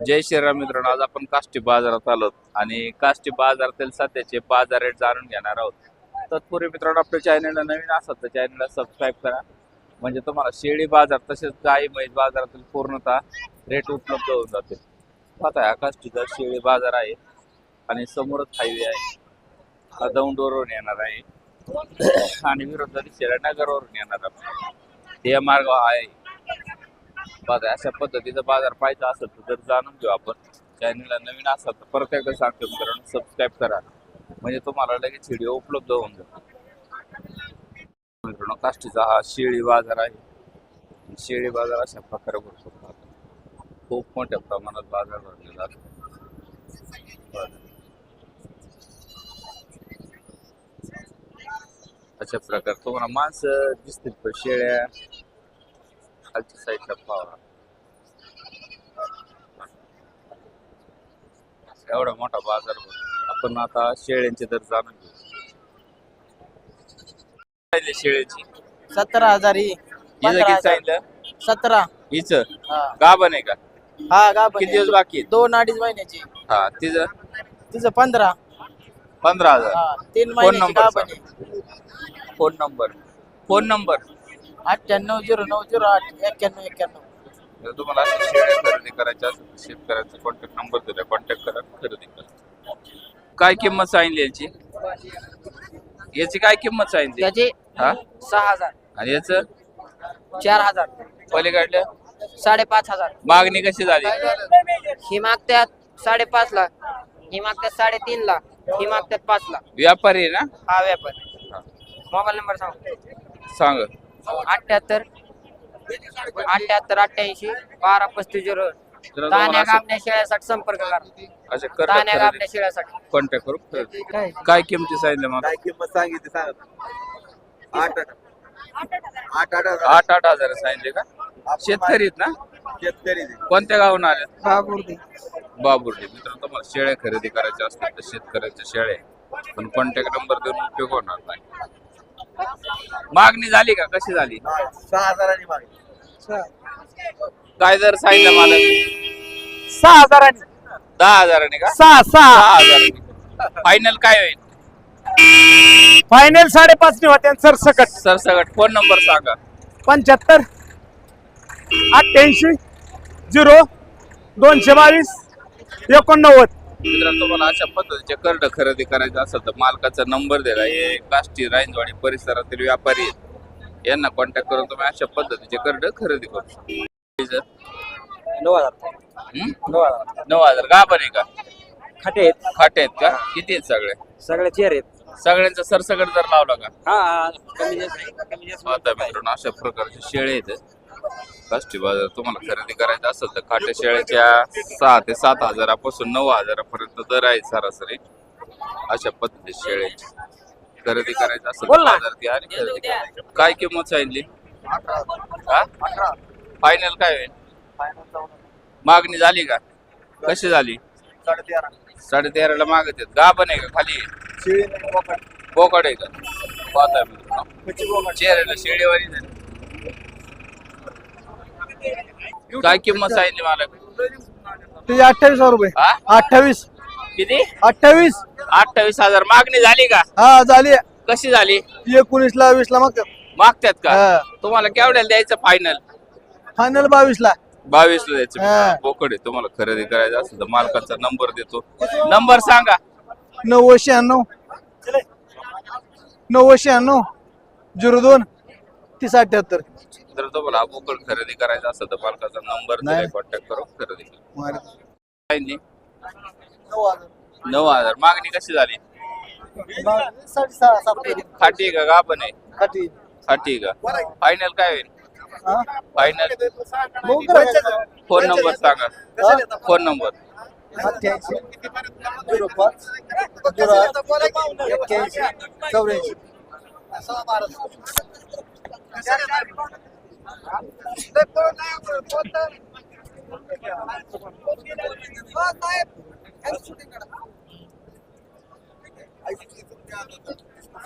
जय श्रीराम मित्रांनो आज आपण काष्टी बाजारात आलो आणि काष्टी बाजारातील सध्याचे बाजार रेट जाणून घेणार आहोत. तत्पूर्वी मित्रांनो आपल्या चॅनलला नवीन असत तर चॅनलला सबस्क्राईब करा. म्हणजे तुम्हाला शेळी बाजार तसेच गाई म्हैस बाजारातील पूर्णतः रेट उपलब्ध होऊन जातील. आता हा काष्टीचा शेळी बाजार आहे आणि समोरच हायवे आहे. हा दौंडवरून येणार आहे. आणि विरोधात शेळ्या नगरवरून येणार आहे. ते मार्ग आहे. बाजार अशा पद्धतीचा बाजार पाहिजे असेल तर जर जाणून घेऊ आपण चॅनलला नवीन असाल तर परत एकदा सांगतो मित्रांनो सबस्क्राईब करा. म्हणजे तुम्हाला लगेच व्हिडिओ उपलब्ध होऊन जातो मित्रांनो काष्टीचा हा शेळी बाजार आहे. शेळी बाजार अशा प्रकारे भरतो खूप मोठ्या प्रमाणात बाजार भरलेला असतो अशा प्रकारे तुम्हाला माणसं दिसतील पण शेळ्या खालच्या साईडला पावा. एवढा मोठा बाजार. आपण आता शेळ्यांचे दर जाणून घेऊ. शेळ्याची? सतरा हजार ही. हिचं पंधरा किती हजार. सांगितलं? सतरा. हिचं? हा. गाभण आहे का? हा का पण किती दिवस बाकी आहेत? दोन अडीच महिन्याची. हा तिचं? तिचं पंधरा. पंधरा हजार. हा तीन फोन महिन्याची नंबर. पण फोन नंबर. Phone number. अठ्ठ्याण्णव झिरो नऊ झिरो आठ एक्क्याण्णव एक्क्याण्णव. जर तुम्हाला अशा शेळ्या खरेदी करायच्या असेल तर शेतकऱ्यांचा कॉन्टॅक्ट नंबर दिला कॉन्टॅक्ट करा खरेदी करा. काय किंमत सांगितली याची? याची काय किंमत सांगितली? त्याचे हा? सहा हजार. आणि याचं? चार हजार. पलीकडलं साडेपाच हजार. मागणी कशी झाली? ही मागत्यात साडेपाच ला ही मागत्यात साडेतीन ला ही मागत्यात पाच ला व्यापारी आहे ना? हा व्यापार. मोबाईल नंबर सांग. सांग. अठ्ठ्याहत्तर अठ्ठ्याहत्तर अठ्ठ्याऐंशी बारा पस्तीस झिरो. ताण्या गाबण्या शेळ्यासाठी संपर्क करा. ताण्या करता गाबण्या शेळ्यासाठी. कॉन्टॅक्ट करू. खरेदी काय काय किमती सांगितल्या मला काय किंमत सांगितली सांगा. आठ आठ आठ आठ हजार. आठ आठ हजार सांगितले का? शेतकरी आहेत ना? शेतकरी ते. कोणत्या गावून आले? बाबुर्दी बाबुर्डी. मित्रांनो तुम्हाला शेळ्या खरेदी करायच्या असतील तर शेतकऱ्याच्या शेळ्या पण कॉन्टॅक्ट नंबर देऊन उपयोग होणार नाही. मागणी झाली का? कशी झाली? सहा हजारांनी मागितली काय जर सांगितलं मला? सहा हजारांनी. दहा हजाराने का? सहा सहा. दहा हजाराने. फायनल काय होईल? फायनल साडेपाच ने होते सरसकट. सरसगट फोन नंबर सांगा. पंच्याहत्तर अठ्ठ्याऐंशी झिरो दोनशे बावीस एकोणनव्वद. मित्रांनो तुम्हाला अशा पद्धतीचे कर्ड खरेदी करायचं असेल तर मालकाचा नंबर दिला हे काष्टी राईंजवाडी परिसरातील व्यापारी आहेत. यांना कॉन्टॅक्ट करून तुम्ही अशा पद्धतीचे कर्ड खरेदी करू शकता. नऊ हजार हं? नऊ हजार नऊ हजार. गाभण आहे का? खाटे आहेत. खाटे आहेत का? किती आहेत सगळे? सगळे चेअर आहेत. सगळ्यांचा सरसगट जर लावला का? हा कमी जास्त आहे, कमी जास्त आता मित्रांनो अशा प्रकारचे शेळे आहेत. काष्टी बाजार तुम्हाला खरेदी करायचं असेल तर खाटे शेळ्याच्या सहा ते सात हजारापासून नऊ हजारापर्यंत दर आहे सरासरी. अशा पद्धतीचे शेळे खरेदी करायचं असेल तर बोल ना. बाजारात या आणि खरेदी करा. काय किंमत सांगितली? फायनल काय होईल? मागणी झाली का? कशी झाली? साडेतेरा साडे तेराला मागत आहेत. गाभण आहे का? खाली आहे? बोकड बोकड आहे का? पाहता चेहऱ्याला शेळीवारी झाली. काय किंमत सांगितली मला तुझे अठ्ठावीस हजार रुपये. हा? अठ्ठावीस. किती? अठ्ठावीस. अठ्ठावीस हजार. मागणी झाली का? हा झाली. कशी झाली? एकोणीस ला वीस ला मग. मागतात का? हा. तुम्हाला केवढ्याला द्यायचं फायनल फायनल बावीस ला बावीस ला द्यायचं. हा. बोकड आहे. तुम्हाला खरेदी करायचं असेल तर मालकाचा नंबर देतो. नंबर सांगा. नव्वद शहाण्णव. नव्वद शहाण्णव. झिरो दोन. तीस अठ्याहत्तर जर तुम्हाला हा बोकड खरेदी करायचा असेल तर मालकाचा नंबर नाही. कॉन्टॅक्ट करून खरेदी करा. नऊ सांगितली? हज़ार. नऊ हज़ार. मागणी कशी झाली? साडेसहा सात खाटी आहे का? गाभण आहे? खाटी खाटी आहे का? फायनल काय होईल? हा? फायनल बघू करायचं. फ़ोन नंबर सांगा. फ़ोन नंबर अठ्ठ्याऐंशी झिरो पाच झिरो आठ एक्क्याऐंशी चौऱ्याऐंशी.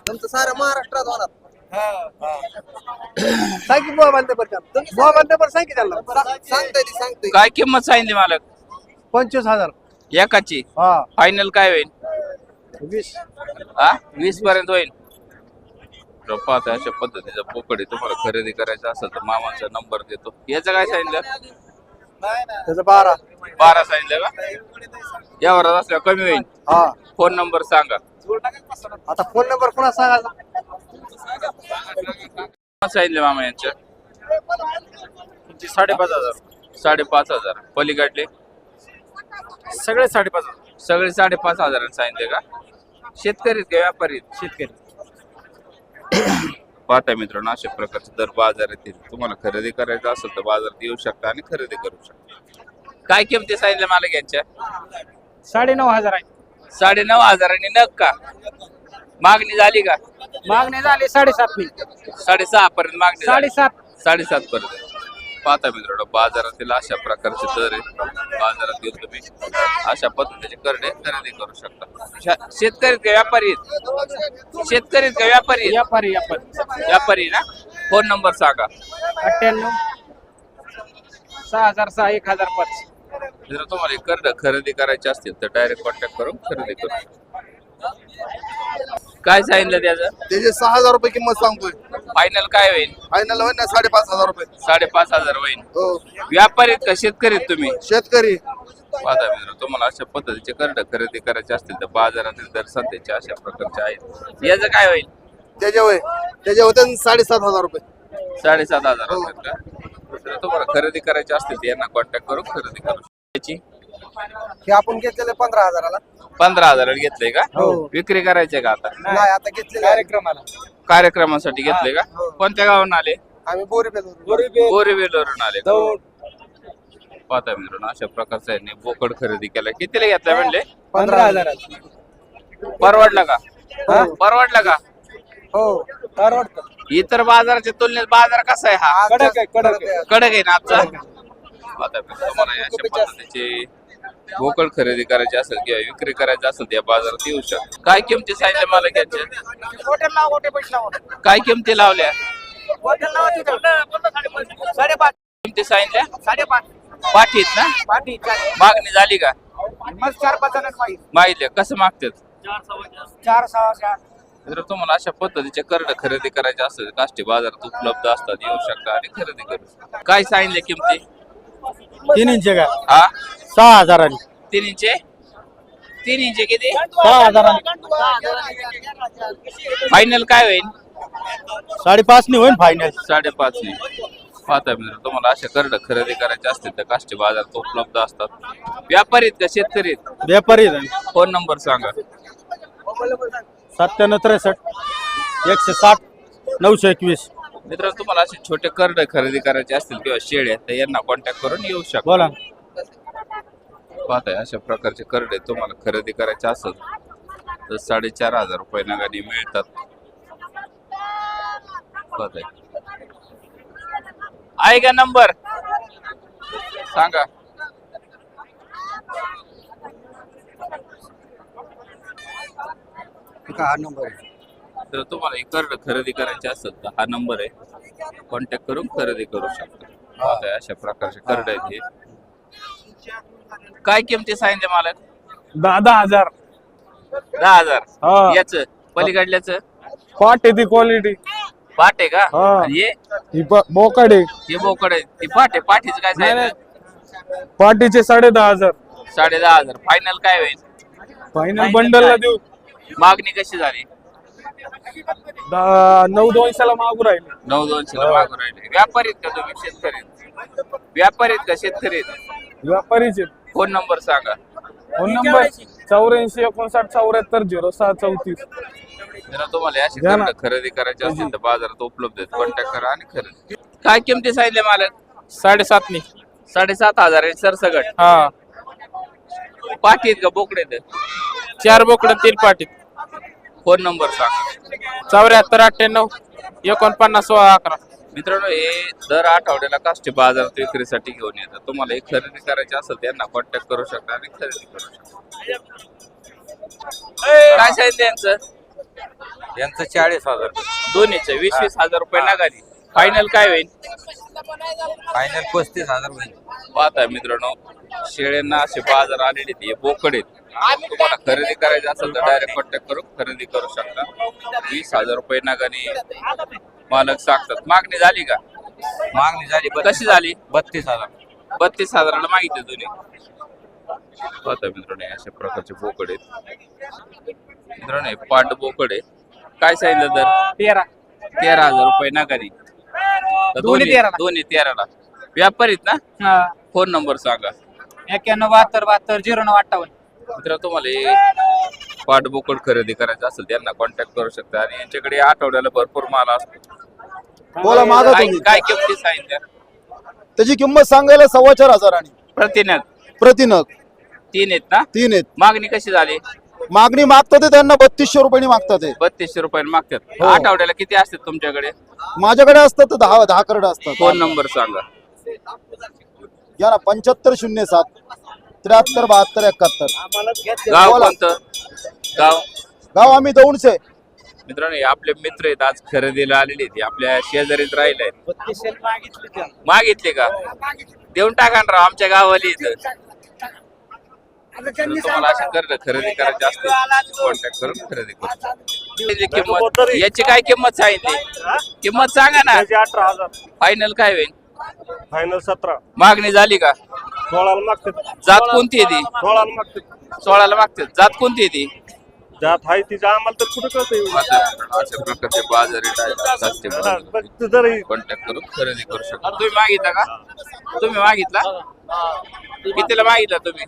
तुमचं सारं महाराष्ट्रात होणार. सांग की मोबाईल नंबर मोबाईल नंबर सांग की त्यांना. सांगतोय ती सांगतोय. काय किंमत सांगितली मालक? पंचवीस हजार. एकाची? हा. फायनल काय होईल? वीस. हा? वीस पर्यंत होईल पाहता अशा पद्धतीचा बोकडे तुम्हाला खरेदी करायचा असेल तर मामाचा नंबर देतो. याचं काय सांगितलं? त्याचं बारा. बारा सांगितलं का? यावर असल्या कमी होईल. हा. फोन नंबर सांगा. आता फोन नंबर कोणा सांगायचा? सांगितले मामा यांच्या साडेपाच हजार. साडेपाच हजार. पलीकडले? सगळे साडेपाच हजार. सगळे साडेपाच हजारांनी सांगितले का? शेतकरी का व्यापारी शेतकरी. पाहता मित्रांनो अशा प्रकारचे दर बाजार येतील तुम्हाला खरेदी करायचं असेल तर बाजारात येऊ शकता आणि खरेदी करू शकता. काय किमती सांगितल्या मला यांच्या? साडे नऊ हजार आहे. साडे नऊ हजारांनी नग का? मागणी झाली का? मागणी झाली साडेसात साडेसहा पर्यंत मागणी. साडेसात. साडेसात पर्यंत. पाहता मित्रांनो बाजारातील अशा प्रकारचे दर आहेत. बाजारात येऊन तुम्ही अशा पद्धतीचे करडे खरेदी करू शकता. शेतकरी का व्यापारी आहेत? शेतकरी का व्यापारी आहेत? व्यापारी व्यापारी. व्यापारी ना? फोन नंबर सांगा. अठ्ठ्याण्णव सहा हजार सहा एक हजार पाच. जर तुम्हाला करडं खरेदी करायचे असतील तर डायरेक्ट कॉन्टॅक्ट करून खरेदी करू शकता. काय सांगितलं त्याचं? त्याचे सहा हजार रुपये किंमत सांगतोय. फायनल काय होईल? फायनल होईल ना साडेपाच हजार रुपये. साडेपाच हजार होईल. हो. व्यापारी का? शेतकरी तुम्ही? शेतकरी. पाहता मित्र तुम्हाला अशा पद्धतीचे करडं खरेदी करायचे असतील तर बाजारातील दर सध्याचे अशा प्रकारचे आहेत. याचं काय होईल? त्याच्या वय त्याच्या होते साडेसात हजार रुपये. साडेसात हजार असेल का? तर तुम्हाला खरेदी करायचे असतील तर यांना कॉन्टॅक्ट करून खरेदी करू शकता. याची हे आपण घेतलेले पंधरा हजाराला. पंधरा हजार घेतले का? हो. विक्री करायचे का आता? नाही आता घेतलेले कार्यक्रमाला. कार्यक्रमासाठी घेतले का? हो. कोणत्या गावाहून आले? आम्ही बोरी बोरीवेलवरून आले. का? पाहता मित्रांनो अशा प्रकारचा यांनी बोकड खरेदी केला कितीला घेतला म्हणले? पंधरा हजार. परवडला का? परवडला का? हो. परवडतं. इतर बाजाराच्या तुलनेत बाजार कसा आहे हा? कडक आहे कडक आहे. कडक आहे ना आजचा? आता मी तुम्हाला या अशा पद्धतीचे बोकड खरेदी करायची असेल किंवा विक्री करायची असेल तर या बाजारात येऊ शकतो. काय किमती सांगितल्या मला घ्यायच्या हॉटेल लावा हॉटेल पैसे लावा. काय किमती लावल्या? हॉटेल लावा तिथं. साडेपाच. किमती सांगितल्या? साडेपाच. पाठीत ना? पाठी मागणी झाली का? मग चार पाच माहिती. माहिती कसं मागतात? चार सहा चार. जर तुम्हाला अशा पद्धतीचे करड खरेदी करायचे असेल काष्टी बाजारात उपलब्ध असतात. येऊ शकता आणि खरेदी करू शकता. काय सांगितले किमती? तीन इंच का? हा? सहा हजारांनी. तीन इंचे तीन इंचे किती? सहा हजारांनी. फायनल काय होईल? साडेपाच नि होईल फायनल साडेपाच ने पाहता मित्र तुम्हाला अशा करड खरेदी करायचे असतील तर काष्टी बाजारात उपलब्ध असतात. व्यापारी आहेत का शेतकरी आहेत? व्यापारी फोन नंबर सांगा. सत्त्याण्णव त्रेसष्ट एकशे साठ नऊशे एकवीस. मित्र तुम्हाला असे छोटे करड खरेदी करायचे असतील किंवा शेळ्या तर यांना कॉन्टॅक्ट करून येऊ शकता. बोला. पाहताय अशा प्रकारचे करडे तुम्हाला खरेदी करायचे असेल तर साडेचार हजार रुपये नगाने मिळतात. आहे का नंबर? सांगा. हा नंबर आहे. तर तुम्हाला हे करड खरेदी करायचे असेल तर हा नंबर आहे. कॉन्टॅक्ट करून खरेदी करू शकता. अशा प्रकारचे करड आहेत हे. काय किमती सांगितले मला दहा दहा हजार. दहा हजार. हा. याच पलीकडल्याच? पाट आहे ती क्वालिटी पाट आहे का? हा. आणि हे? ही बोकड आहे. हे बोकड आहे. ती पाट आहे. पाठीच काय सांगितलं पाटीचे साडे दहा हजार. साडे दहा हजार. फायनल काय होईल? फायनल बंडलला देऊ. मागणी कशी झाली? दहा नऊ दोनशेला मागू राहिले. नऊ दोनशे मागून राहिले. व्यापारी आहेत का तुम्ही? शेतकरी? आहेत? व्यापारी आहेत का शेतकरी? आहेत? व्यापारीचे फोन नंबर सांगा. फोन नंबर चौऱ्याऐंशी एकोणसाठ चौऱ्याहत्तर झिरो सहा चौतीस. जर तुम्हाला अशी द्या ना. करडं खरेदी करायची असतील तर बाजारात उपलब्ध आहेत. कॉन्टॅक्ट करा आणि खरेदी. काय किमती सांगितले मालक? साडेसातनी साडेसात हजार आहे सरसगट. हा. पाठी आहेत का बोकडे चार बोकड तीन पाटीत फोन नंबर सांगा. चौऱ्याहत्तर अठ्ठ्याण्णव एकोणपन्नास सोळा अकरा. मित्रांनो हे दर आठवड्याला काष्टी बाजारात विक्रीसाठी घेऊन येतात. तुम्हाला हे खरेदी करायची असेल त्यांना कॉन्टॅक्ट करू शकता आणि खरेदी करू शकता. काय सांगितलं यांचं यांचं चाळीस हजार. दोन्हीचे वीस वीस हजार रुपये नगारी. फायनल काय होईल? फायनल पस्तीस हजार होईल. पाहताय मित्रांनो शेळ्यांना असे बाजार आलेले हे बोकड आहेत. तुम्हाला खरेदी करायची असेल तर डायरेक्ट कॉन्टॅक्ट करून खरेदी करू शकता. वीस हजार रुपये नागाने मालक सांगतात. मागणी झाली का? मागणी झाली कशी झाली? बत्तीस हजार. बत्तीस हजाराला मागितले तुम्ही. पाहता मित्रांनो अशा प्रकारचे बोकड आहेत. मित्रांनो पाट बोकड आहे. काय सांगितलं तर? तेरा. तेरा हजार रुपये नागाने तर दोन्ही तेराला. दोन्ही तेराला. व्यापारीत ना? हा. फोन नंबर सांगा. एक्क्याण्णव बहात्तर बहात्तर झिरो नऊ अठ्ठावन्न. मित्र तुम्हाला पाट बोकड खरेदी करायचं असेल त्यांना कॉन्टॅक्ट करू शकता. आणि यांच्याकडे आठवड्याला भरपूर माल असतो. बोला मागा काय तुम्ही. काय किमती सांगितल्या? त्याची किंमत सांगायला सव्वा चार हजारांनी प्रतिनग. प्रतिनग. तीन आहेत ना? तीन आहेत. मागणी कशी झाली? मागणी मागतात ते त्यांना बत्तीसशे रुपयांनी मागतात ते. बत्तीसशे रुपयाने मागतात. हो. आठवड्याला किती असतात तुमच्याकडे? माझ्याकडे असतात तर दहा दहा करड असतात. फोन नंबर सांगा. या ना पंच्याहत्तर शून्य सात त्र्याहत्तर बहात्तर एकाहत्तर. गाव बोला. कोणतं? गाव? गाव आम्ही दौंडचे. मित्रांनो हे आपले मित्र आहेत आज खरेदीला आलेले आहेत. आपल्या शेजारीत राहिले आहेत. मागितले का? देऊन टाका ना राव आमच्या गावाली इथं. तुम्हाला अशा करणं खरेदी करायची असते कॉन्टॅक्ट करून खरेदी करू. याची किंमत याची काय किंमत सांगितली? किंमत सांगा ना. अठरा हजार. फायनल काय होईल? फायनल सतरा. मागणी झाली का? सोळाला मागते. जात कोणती आहे ती? सोळाला मागते. सोळाला मागते. जात कोणती आहे ती? ज्यात आहे तिच्या आम्हाला तर कुठं कळतंय अशा प्रकारचे बाजारी जरी कॉन्टॅक्ट करून खरेदी करू शकता. तुम्ही मागितला का? तुम्ही मागितला? कितीला मागितला तुम्ही?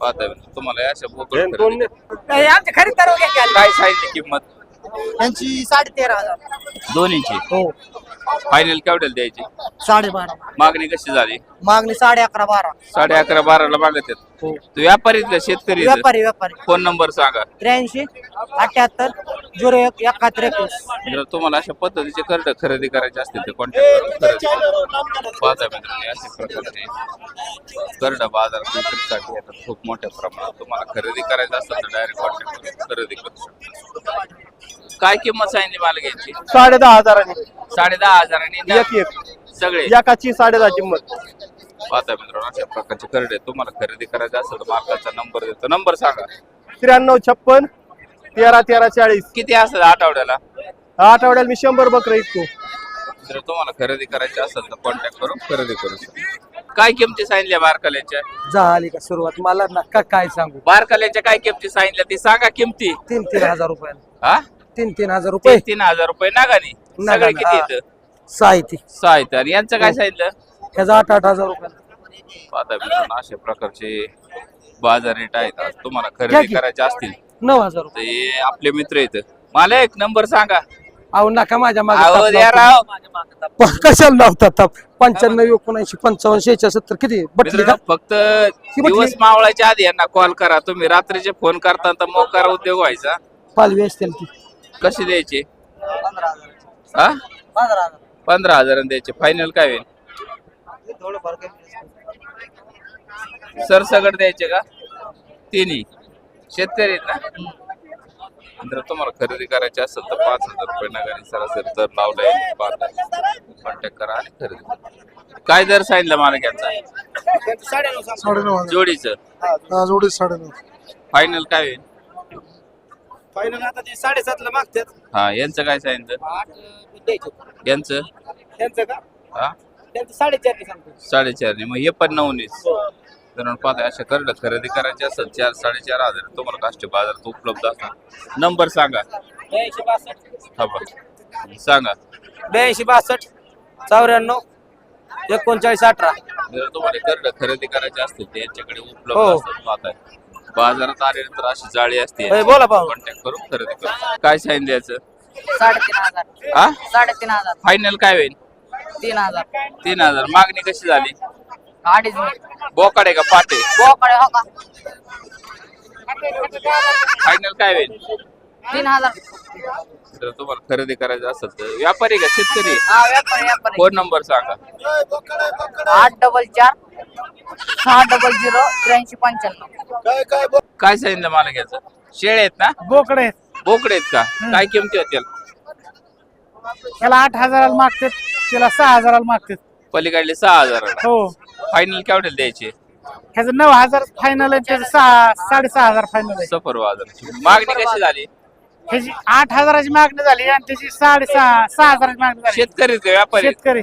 पाहता तुम्हाला या अशा बोकड दोन खरेदी- वगैरे काय सांगितली किंमत? त्यांची साडे तेरा हजार. दोन्हीची? हो. फायनल केवढ्याला द्यायची? साडेबारा. मागणी कशी झाली? मागणी साडे अकरा बारा. साडे अकरा बाराला मागत आहेत हो. तू व्यापारीच का शेतकरी व्यापारी व्यापारी. फोन नंबर सांगा. त्र्याऐंशी अठ्याहत्तर झिरो एक एकाहत्तर एकवीस. जर तुम्हाला अशा पद्धतीचे कर्ड खरेदी करायचे असतील तर कॉन्टॅक्ट करून खरेदी. पाहता मित्रांनो अशा प्रकारचे कर्ड बाजार विक्रीसाठी येतात खूप मोठ्या प्रमाणात तुम्हाला खरेदी करायचं असेल तर डायरेक्ट कॉन्टॅक्ट करून खरेदी करू शकता. काय किंमत सांगितली मला घ्यायची? साडे दहा हजारांनी. साडे दहा हजारांनी एक एक. सगळे? एकाची साडे दहा किंमत. पाहता मित्रांनो अशा प्रकारचे कर्ड तुम्हाला खरेदी करायचं असेल तर मालकाचा नंबर देतो. नंबर सांगा. त्र्याण्णव छप्पन तेरा तेरा चाळीस. किती असतात आठवड्याला? आठवड्याला मी शंभर बकरं ऐकतो जर तुम्हाला खरेदी करायची असेल तर कॉन्टॅक्ट करून खरेदी करू शकता. काय किमती सांगितल्या बारकाल्याच्या? झाली का सुरुवात? मला नका काय सांगू? बारकाल्याच्या काय किमती सांगितल्या? ती सांगा किमती. तीन तीन हजार रुपये हा? तीन तीन हजार रुपये. तीन तीन हजार रुपये. नागानी. सगळे नागानी, किती हा. येतं साहित्य सहा येतं आणि यांचं काय सांगितलं? ह्याचा आठ आठ हजार रुपये. आता मित्रांनो अशा प्रकारचे बाजार रेट आहेत. आज तुम्हाला खरेदी. करायचे असतील. नऊ हजार तर हे आपले मित्र आहेत. मला एक नंबर सांगा. रुपये अहो नका माझ्या अहो द्या मागे राव. कशाला लावतात ताप? पंच्याण्णव एकोणऐंशी पंचावन्न शेहेचाळ सत्तर किती? बटली का? मित्रांनो, फक्त. दिवस मावळाच्या आधी यांना कॉल करा. तुम्ही रात्रीचे फोन करता तर मोकार उद्योग व्हायचा. पालवी असतील ती. कसे द्यायचे? हा? पंधरा हजार. द्यायचे. फायनल काय होईल? सरसगट द्यायचे का? तिन्ही. शेतकरी आहेत ना? जर तुम्हाला खरेदी करायची असेल तर पाच हजार रुपये नगाने सरासरी दर लावलाय कॉन्टॅक्ट करा आणि खरेदी करा. काय दर सांगितलं मला घ्यायचा साडेनऊ हजार. जोडीचं. हा, जोडी साडेनऊ. फायनल काय होईल? फायनल आता ते साडेसातला मागतात. हा यांचं काय सांगितलं यांचं? त्यांचं का? हा? त्यांचं साडेचारने सांगतो साडेचारने. मग हे पण नऊनीच. तर पाहता अशा करड खरेदी करायची असेल चार साडेचार हजार. तुम्हाला काष्टी बाजारात उपलब्ध असतात नंबर सांगा. ब्याऐंशी बासष्ट. हा बघ. सांगा. ब्याऐंशी बासष्ट चौऱ्याण्णव एकोणचाळीस अठरा. जर तुम्हाला करड खरेदी करायची असतील तर यांच्याकडे उपलब्ध हो. असतात पाहताय. बाजारात आल्यानंतर अशी जाळी असते. बोला भाऊ. कॉन्टॅक्ट करून खरेदी करा काय सांगितलं याचं साडेतीन हजार. हा साडेतीन हजार. फायनल काय होईल? तीन हजार. तीन हजार. मागणी कशी झाली? अडीच मिनिट. बोकाडे का पाटे बोकडे हो का? फायनल काय होईल? तीन हजार. जर तुम्हाला खरेदी करायचं असेल तर व्यापारी का शेतकरी? हा व्यापारी व्यापारी. फोन नंबर सांगा. आठ डबल चार सहा डबल झिरो त्र्याऐंशी पंच्याण्णव. काय सांगितलं मला घ्यायचं? शेळे आहेत ना? बोकडे बोकडे आहेत का? काय किमती होतील त्याला? आठ हजाराला मागतात त्याला सहा हजाराला मागतात. पलीकडले सहा हजार. हो. फायनल केवढ्याला द्यायचे? ह्याचं नऊ हजार फायनल आहे त्याचं सहा साडेसहा हजार फायनल आहे. सफर मागणी कशी झाली? ह्याची आठ हजाराची मागणी झाली आणि त्याची साडेसहा सहा हजाराची मागणी झाली. शेतकरी का व्यापारी? शेतकरी.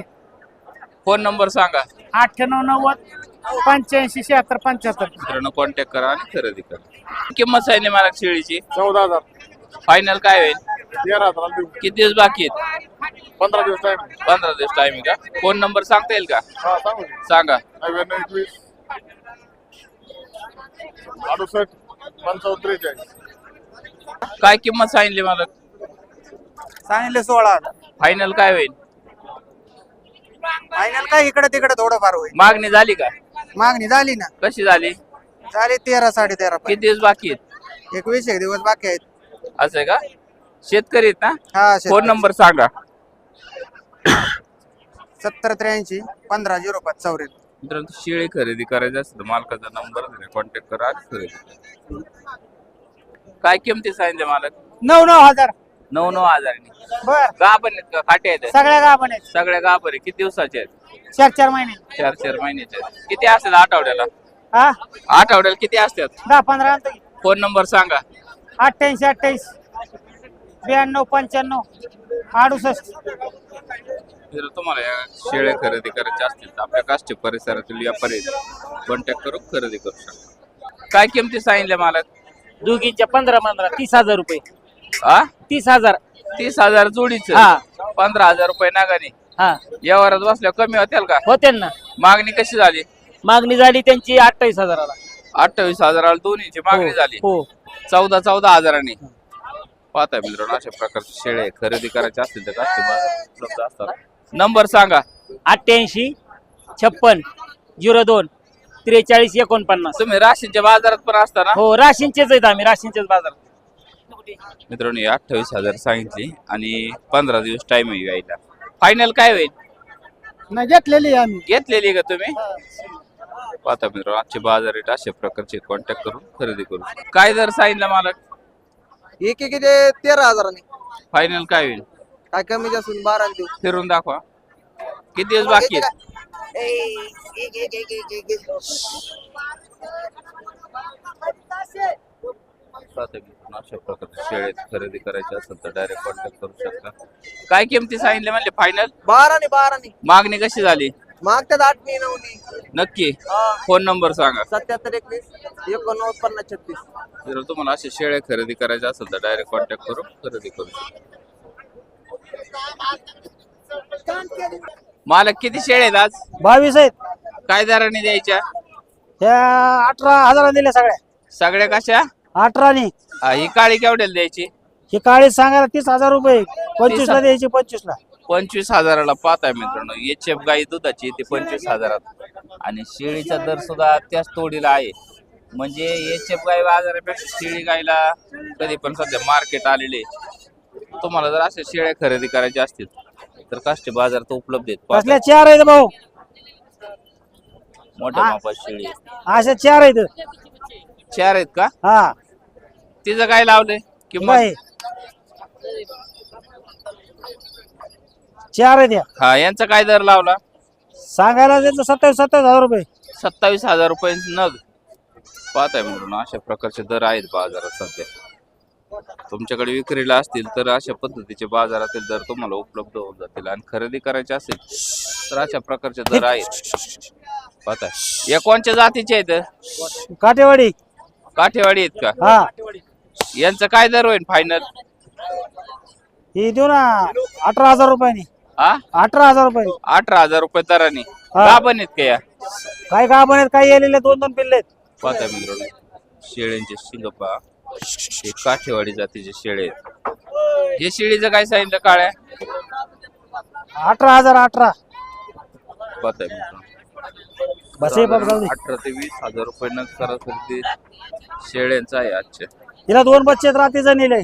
फोन नंबर सांगा. अठ्ठ्याण्णव नव्वद पंच्याऐंशी शहात्तर पंच्याहत्तर. मित्रांनो कॉन्टॅक्ट करा आणि खरेदी करा. किंमत सांगितली मला शेळीची? चौदा हजार. फायनल काय होईल? तेरा हजार देऊ. किती दिवस बाकी आहेत? पंधरा दिवस टाइम पंधरा दिवस टायमिंग का? फोन नंबर सांगता येईल का? हा सांगू. सांगा. नव्याण्णव एकवीस अडुसष्ट पंचावन्न त्रेचाळीस. काय किंमत सांगितली मला? सांगितले सोळा फायनल काय होईल? फायनल काय इकडे तिकडे थोडंफार होईल. मागणी झाली का? मागणी झाली ना. कशी झाली? झाली तेरा साडे तेरा किती दिवस बाकी आहेत? एकवीस एक दिवस बाकी आहेत. असं आहे का? शेतकरी आहेत ना? हा फोन नंबर सांगा. सत्तर त्र्याऐंशी पंधरा झिरो पाच चौऱ्याण्णव. मित्रांनो शेळी खरेदी करायची असेल तर मालकाचा नंबर कॉन्टॅक्ट करा आणि खरेदी करा. काय किमती सांगितले मालक? नऊ नऊ हजार. नऊ नऊ हजारांनी बर. गाभण आहेत का? आहेत? सगळ्या गाभण आहेत. सगळ्या गाभण आहे किती दिवसाचे आहेत? चार चार महिने. चार चार महिन्याचे आहेत. किती असतात आठवड्याला? हा? आठवड्याला किती असतात? दहा पंधरा. फोन नंबर सांगा. अठ्ठ्याऐंशी अठ्ठावीस ब्याण्णव पंच्याण्णव अडुसष्ट. जर तुम्हाला या शेळ्या खरेदी करायच्या असतील तर आपल्या काष्टी परिसरातील व्यापारी कॉन्टॅक्ट करून खरेदी करू शकता. काय किमती सांगितल्या मला दोघींच्या पंधरा पंधरा तीस हजार रुपये. हा तीस हजार. तीस हजार जोडीच? हा. पंधरा हजार रुपये नागाने. हा. यावरात बसल्या कमी होतील का? होते ना. मागणी कशी झाली? मागणी झाली त्यांची अठ्ठावीस हजाराला. अठ्ठावीस हजाराला दोन्हीची मागणी झाली. हो. चौदा चौदा हजारांनी. पाहता मित्रांनो अशा प्रकारचे शेळे खरेदी करायचे असतील तर उपलब्ध असतात. नंबर सांगा. अठ्ठ्याऐंशी छप्पन झिरो दोन. त्रेचाळीस एकोणपन्नास. तुम्ही राशींच्या बाजारात पण असता ना? हो राशींचेच आहेत आम्ही राशींचेच बाजारात मित्रांनो ही अठ्ठावीस हजार सांगितली आणि पंधरा दिवस टाइम आहे यायला फायनल काय होईल? नाही घेतलेली आहे आम्ही. घेतलेली का तुम्ही? पाहता मित्रांनो आजचे बाजार रेट अशा प्रकारचे कॉन्टॅक्ट करून खरेदी करू. काय दर सांगितलं मला एक एक ते तेरा हजारांनी. फायनल काय होईल? काय कमी जास्त होईल बारा देऊ फिरून दाखवा. किती दिवस बाकी आहेत? अशा प्रकारचे शेळे खरेदी करायचे असेल तर डायरेक्ट कॉन्टॅक्ट करू शकता. काय किमती सांगितले म्हणले? फायनल बाराने बाराने. मागणी कशी झाली? मागतात आठनी नऊनी नक्की? फोन नंबर सांगा. सत्याहत्तर एकवीस एकोणनव्वद पन्नास छत्तीस. जर तुम्हाला असे शेळे खरेदी करायचे असेल तर डायरेक्ट कॉन्टॅक्ट करून खरेदी करू शकता. मालक किती शेळे आहेत आज? बावीस आहेत. काय दराने द्यायच्या? ह्या अठरा हजाराला दिल्या सगळ्या. सगळ्या कशा? अठराने. हा, ही काळी केवढ्याला द्यायची? ही काळी सांगायला तीस हजार रुपये. पंचवीस ला द्यायची पंचवीस ला पंचवीस हजाराला पाहताय मित्रांनो. एच एफ गाई दुधाची ती पंचवीस हजारात. आणि शेळीचा दर सुद्धा त्याच तोडीला आहे. म्हणजे एच एफ गाई बाजारापेक्षा शेळी गायला कधी पण सध्या मार्केट आलेले तुम्हाला जर अशा शेळ्या खरेदी करायच्या असतील तर काष्टी बाजारात उपलब्ध आहेत. कसल्या चार आहेत भाऊ? मोठ्या. मापात शेळी आहे. अशा चार आहेत. चार आहेत का? हा. तिचं काय लावलंय किंमत? काय चार आहेत या. हा यांचा काय दर लावला? सांगायला त्याचं सत्तावीस सत्तावीस हजार रुपये. सत्तावीस हजार रुपये नग. पाहताय म्हणून अशा प्रकारचे दर आहेत बाजारात सध्या. तुमच्याकडे विक्रीला असतील तर अशा पद्धतीचे बाजारातील दर तुम्हाला उपलब्ध होऊन जातील आणि खरेदी करायचे असेल तर अशा प्रकारचे दर आहेत. पाहताय या कोणत्या जातीचे आहेत? काटेवाडी काठेवाडी आहेत का? हा. यांचं काय दर होईल फायनल ही देऊ ना अठरा हजार रुपयाने. हा? अठरा हजार रुपये अठरा हजार रुपये दराने. हा. का आहेत का या? काय का आहेत काय येलेले दोन दोन पिल्ले आहेत. पाहताय मित्रांनो. शेळ्यांचे शिंगपा. हे काठेवाडी जातीचे शेळे आहेत. हे शेळीचं काय सांगितलं काळ्या? अठरा हजार अठरा. पाहताय मित्रांनो. बस हे बघ जाऊ दे. अठरा ते वीस हजार रुपये नग सरासरी ते शेळ्यांचं आहे आजचे. हिला दोन बच्चे आहेत रात्रीचं नेले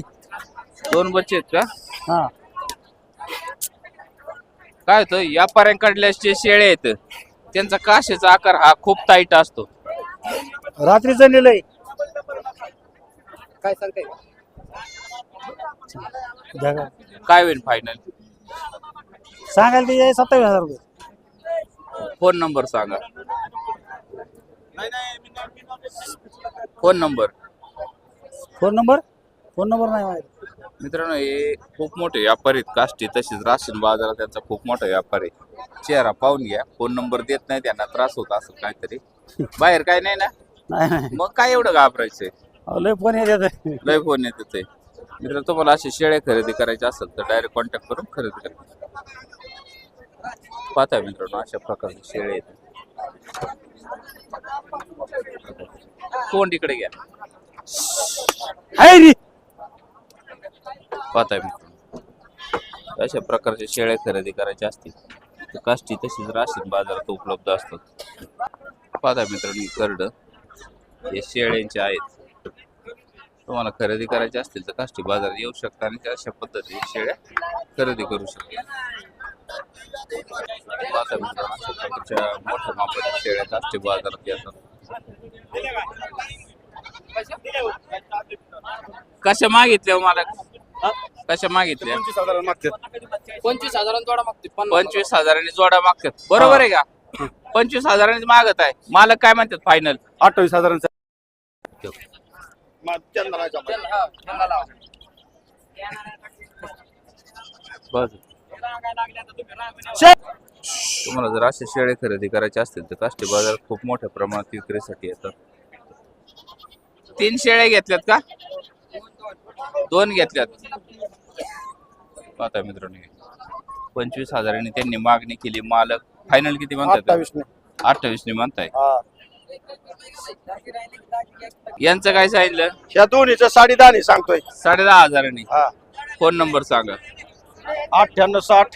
दोन बच्चे आहेत का? हा. काय होतं? व्यापाऱ्यांकडले जे शेळे आहेत त्यांचा काशेचा आकार हा खूप टाईट असतो. रात्रीचं नेलंय काय सांगताय काय होईल फायनल सांगायला ते सत्तावीस हजार रुपये. फोन नंबर सांगा. Phone number. Phone number? Phone number नाही माहिती. मित्रांनो हे खूप मोठे व्यापारी आहेत. काष्टी तसेच राशन बाजारात त्यांचा खूप मोठा व्यापार आहे. चेहरा पाहून घ्या. फोन नंबर देत नाही त्यांना त्रास होत असं काहीतरी. बाहेर काय नाही ना? नाही नाही. मग काय एवढं घाबरायचंय? लय फोन येतात लय फोन येते मित्र तुम्हाला असे शेळे खरेदी करायचे असेल तर डायरेक्ट कॉन्टॅक्ट करून खरेदी करा. पाहता मित्रांनो अशा प्रकारचे शेळे आहेत. तोंड इकडे घ्या. हाय रे. पाहताय मित्रांनो. अशा प्रकारचे शेळे खरेदी करायचे असतील तर काष्टी तशीच राशीन बाजारात उपलब्ध असतात. पाहताय मित्रांनो करड. हे शेळ्यांचे आहेत. तुम्हाला खरेदी करायचे असतील तर काष्टी बाजारात येऊ शकता आणि अशा पद्धतीने शेळ्या खरेदी करू शकता. मोठ्या मापाच्या शेळ्या काष्टी बाजारात येतात. कशा मागितल्या हो मला कशा मागितल्या? पंचवीस मागतात पंचवीस हजारांचा जोडा मागते पंचवीस हजारांनी जोडा मागतात बरोबर आहे का? पंचवीस हजारांनी मागत आहे. मालक काय म्हणतात फायनल अठ्ठावीस हजारांचा मा- त्यांना नाही जमत. बस. तुम्हाला जर असे शेळे खरेदी करायचे असतील तर काष्टी बाजारात खूप मोठ्या प्रमाणात विक्रीसाठी येतात. तीन शेळ्या घेतल्यात का? दोन घेतल्यात. पाहता मित्रांनो. हे. पंचवीस हजारांनी त्यांनी मागणी केली. मालक फायनल किती म्हणतात? अठ्ठावीस ने म्हणताय हा. यांचं काय सांगितलं? ह्या दोन्हीचं साडे दहा सांगतोय. साडे दहा हजारांनी. हा. फोन नंबर सांगा. अठ्ठ्याण्णव साठ.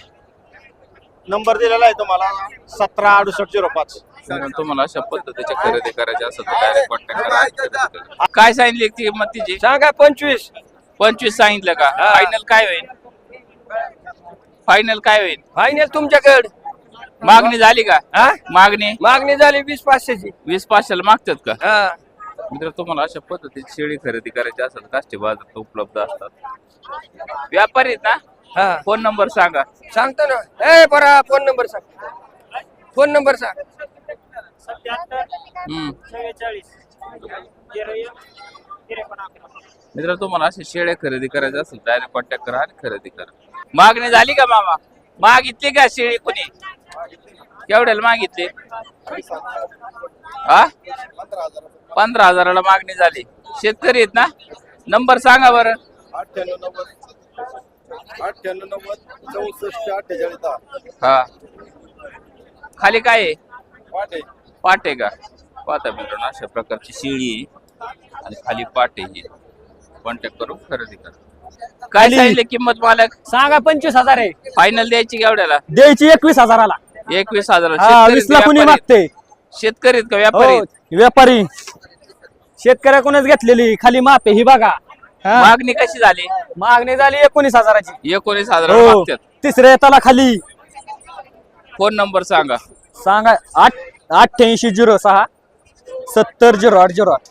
नंबर दिलेला आहे तुम्हाला. सतरा अडुसष्ट झिरो पाच. कारण तुम्हाला अशा पद्धतीच्या खरेदी करायची असेल तर डायरेक्ट कॉन्टॅक्ट करा आणि खरेदी करा. काय सांगितली ती किंमत तिची? सांगा पंचवीस. पंचवीस सांगितलं का? फायनल काय होईल? फायनल काय होईल? फायनल तुमच्याकडे. मागणी झाली का? हा? मागणी? मागणी झाली वीस पाचशेची. वीस पाचशेला मागतात का? हा. मित्र तुम्हाला अशा पद्धतीची शेळी खरेदी करायची असेल काष्टी बाजारात उपलब्ध असतात. व्यापारी आहेत ना? हा. फोन नंबर सांगा. सांगतो ना. ए बरा फोन नंबर सांग. फोन नंबर सांग. हम्म. मित्र तुम्हाला असे शेळे खरेदी करायचे असेल डायरेक्ट कॉन्टॅक्ट करा आणि खरेदी करा. मागणी झाली का मामा? मागितली का शेळी कोणी? केवढ्याला मागितली? हा पंधरा हजाराला मागणी झाली. शेतकरी आहेत ना? नंबर सांगा बरं. हा. खाली काय आहे? पाट आहे. का? पाहता मित्रांनो अशा प्रकारची शेळी आहे. आणि खाली पाट आहे कॉन्टॅक्ट करून खरेदी करा. काय सांगितलं किंमत मालक? सांगा पंचवीस हजार आहे. फायनल द्यायची केवढ्याला द्यायची एकवीस हजाराला. एकवीस हजार हा वीस ला कुणी मागते शेतकरी का व्यापारी हो? व्यापारी. शेतकऱ्याकडूनच घेतलेली खाली माप आहे ही बघा. हा. मागणी कशी झाली? मागणी झाली एकोणीस हजाराची. एकोणीस हजार हो मागतात. तिसऱ्या येताला खाली. फोन नंबर सांगा. सांगा आठ अठ्ठ्याऐंशी झिरो सहा सत्तर झिरो आठ झिरो आठ.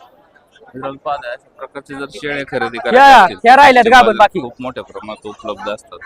अशा प्रकारचे जर शेळे खरेदी या, करायचे असतील या तर राहिल्यात ते गाभण बाजारात बाकी. खूप मोठ्या प्रमाणात उपलब्ध असतात